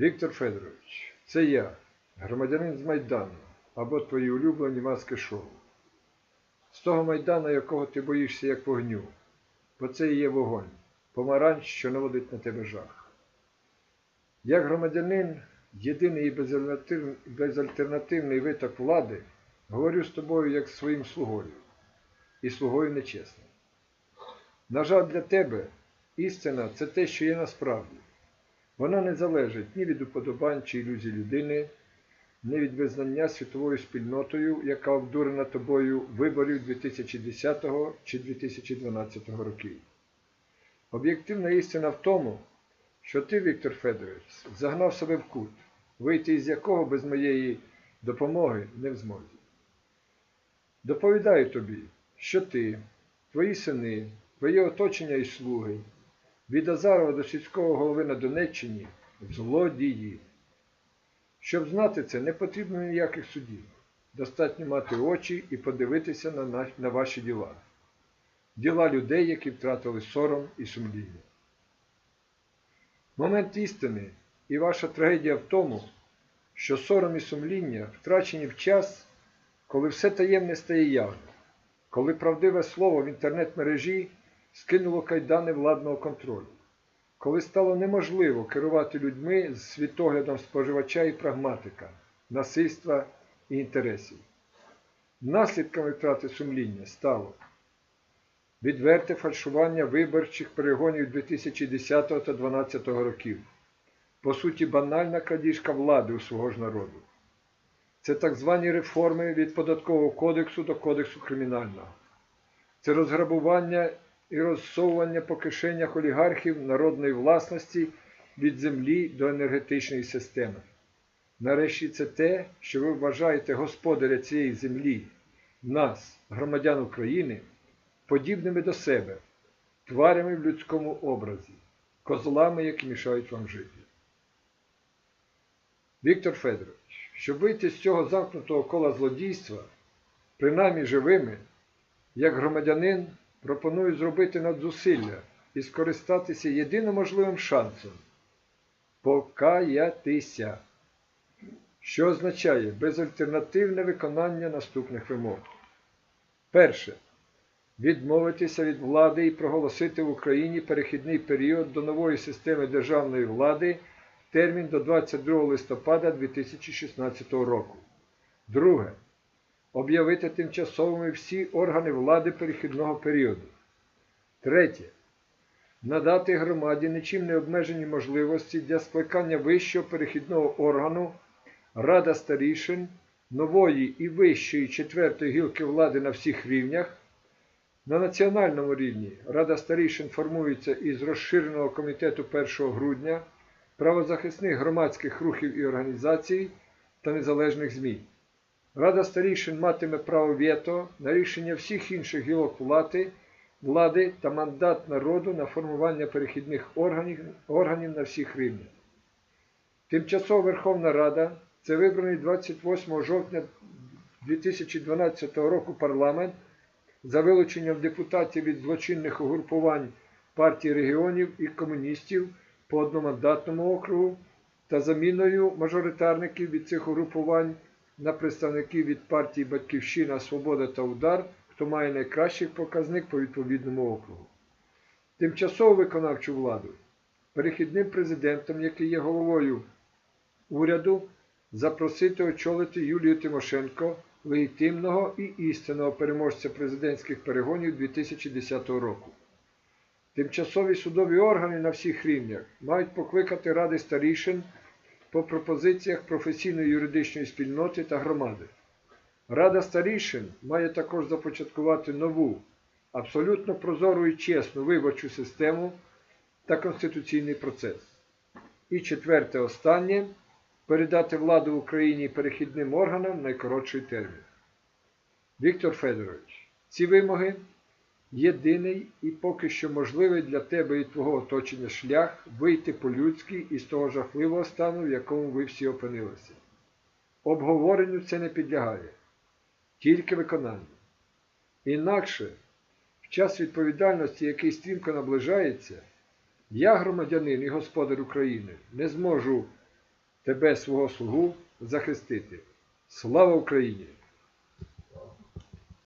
Віктор Федорович, це я, громадянин з Майдану, або твої улюблені маски шоу. З того Майдану, якого ти боїшся як вогню, бо це і є вогонь, помаранч, що наводить на тебе жах. Як громадянин, єдиний і безальтернативний, виток влади, говорю з тобою як з своїм слугою, і слугою нечесним. На жаль, для тебе істина це те, що є насправді. Вона не залежить ні від уподобань чи ілюзій людини, ні від визнання світовою спільнотою, яка обдурена тобою виборів 2010 чи 2012 років. Об'єктивна істина в тому, що ти, Віктор Федорович, загнав себе в кут, вийти із якого без моєї допомоги не в змозі. Доповідаю тобі, що ти, твої сини, твоє оточення і слуги, від Азарова до сільського голови на Донеччині злодії. Щоб знати це, не потрібно ніяких судів. Достатньо мати очі і подивитися на, на, на ваші діла. Діла людей, які втратили сором і сумління. Момент істини і ваша трагедія в тому, що сором і сумління втрачені в час, коли все таємне стає явно, коли правдиве слово в інтернет-мережі скинуло кайдани владного контролю, коли стало неможливо керувати людьми з світоглядом споживача і прагматика, насильства і інтересів. Наслідками втрати сумління стало відверте фальшування виборчих перегонів 2010 та 2012 років, по суті, банальна крадіжка влади у свого ж народу. Це так звані реформи від податкового кодексу до кодексу кримінального. Це розграбування і розсовування по кишенях олігархів народної власності від землі до енергетичної системи. Нарешті це те, що ви вважаєте господаря цієї землі, нас, громадян України, подібними до себе, тварями в людському образі, козлами, які мішають вам жити. Віктор Федорович, щоб вийти з цього замкнутого кола злодійства, принаймні живими, як громадянин, пропоную зробити надзусилля і скористатися єдино можливим шансом покаятися, що означає безальтернативне виконання наступних вимог. Перше. Відмовитися від влади і проголосити в Україні перехідний період до нової системи державної влади термін до 22 листопада 2016 року. Друге об'явити тимчасовими всі органи влади перехідного періоду. Третє. Надати громаді нічим не обмежені можливості для скликання вищого перехідного органу Рада старішин нової і вищої четвертої гілки влади на всіх рівнях. На національному рівні Рада старішин формується із розширеного комітету 1 грудня правозахисних громадських рухів і організацій та незалежних ЗМІ. Рада старішин матиме право вето на рішення всіх інших гілок влади, влади та мандат народу на формування перехідних органів, органів на всіх рівнях. Тимчасова Верховна Рада це вибраний 28 жовтня 2012 року парламент за вилученням депутатів від злочинних угрупувань партії регіонів і комуністів по одномандатному округу та заміною мажоритарників від цих угрупувань на представників від партії Батьківщина, Свобода та Удар, хто має найкращий показник по відповідному округу. Тимчасову виконавчу владу перехідним президентом, який є головою уряду, запросити очолити Юлію Тимошенко, легітимного і істинного переможця президентських перегонів 2010 року. Тимчасові судові органи на всіх рівнях мають покликати ради старішин по пропозиціях професійної юридичної спільноти та громади. Рада старішин має також започаткувати нову, абсолютно прозору і чесну виборчу систему та конституційний процес. І четверте, останнє передати владу Україні перехідним органам найкоротший термін. Віктор Федорович, ці вимоги єдиний і поки що можливий для тебе і твого оточення шлях вийти по-людськи із того жахливого стану, в якому ви всі опинилися. Обговоренню це не підлягає, тільки виконання. Інакше, в час відповідальності, який стрімко наближається, я, громадянин і господар України, не зможу тебе, свого слугу, захистити. Слава Україні!